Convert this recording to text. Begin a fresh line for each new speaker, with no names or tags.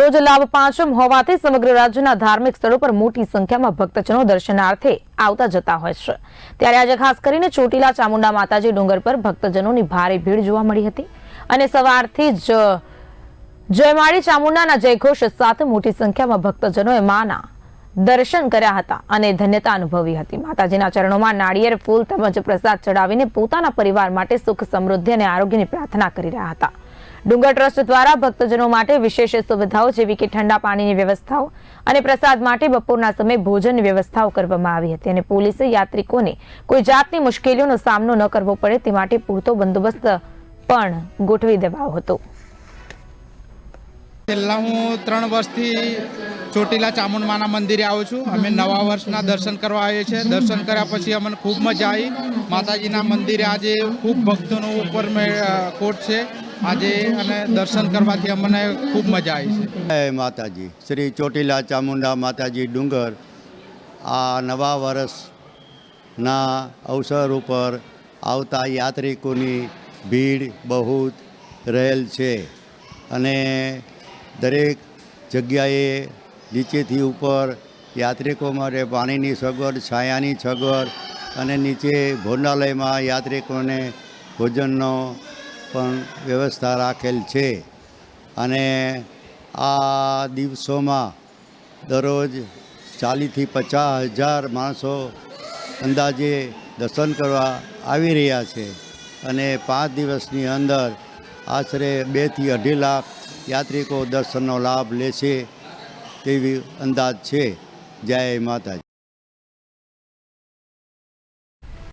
રોજ લાભ પાંચમ હોવાથી સમગ્ર રાજ્યના ધાર્મિક સ્થળો પર મોટી સંખ્યામાં ભક્તજનો દર્શનાર્થે આવતા જતા હોય છે. ત્યારે આજે ખાસ કરીને ચોટીલા, ચામુંડા માતાજી ડુંગર પર ભક્તજનોની ભારે ભીડ જોવા મળી હતી. અને સવારથી જ જયમાળી, ચામુંડાના જયઘોષ સાથે મોટી સંખ્યામાં ભક્તજનોએ માના દર્શન કર્યા હતા અને ધન્યતા અનુભવી હતી. માતાજીના ચરણોમાં નાળિયેર, ફૂલ તેમજ પ્રસાદ ચડાવીને પોતાના પરિવાર માટે સુખ સમૃદ્ધિ અને આરોગ્યની પ્રાર્થના કરી રહ્યા હતા. ડુંગર ટ્રસ્ટ દ્વારા ભક્તજનો માટે વિશેષ સુવિધાઓ જેવી કે ઠંડા પાણીની વ્યવસ્થાઓ અને પ્રસાદ માટે બપોરના સમયે ભોજનની વ્યવસ્થાઓ કરવામાં આવી હતી અને પોલીસે યાત્રિકોને કોઈ જાતની મુશ્કેલીઓનો સામનો ન કરવો પડે તે માટે પૂરતો બંદોબસ્ત પણ ગોઠવી દેવાયો હતો.
છેલ્લા હું ત્રણ વર્ષથી ચોટીલા ચામુંડમાના મંદિરે આવું છું. અમે નવા વર્ષના દર્શન કરવા આવીએ છીએ. દર્શન કર્યા પછી અમને ખૂબ મજા આવી. માતાજીના મંદિરે આજે ખૂબ ભક્તોનો ઉપર કોટ છે. આજે અને દર્શન કરવાથી અમને ખૂબ મજા આવી છે.
જય માતાજી. શ્રી ચોટીલા ચામુંડા માતાજી ડુંગર આ નવા વર્ષના અવસર ઉપર આવતા યાત્રિકોની ભીડ બહુ રહેલ છે અને દરેક જગ્યાએ નીચેથી ઉપર યાત્રિકો માટે પાણીની સગવડ છાયાની સગવડ અને નીચે ભોજનાલયમાં યાત્રિકોને ભોજનનો પણ વ્યવસ્થા રાખેલ છે. અને આ દિવસોમાં દરરોજ ચાલીસથી પચાસ હજાર માણસો અંદાજે દર્શન કરવા આવી રહ્યા છે. અને પાંચ દિવસની અંદર આશરે બેથી અઢી લાખ યાત્રિકો દર્શનનો લાભ લેશે તેવી અંદાજ છે. જય માતાજી.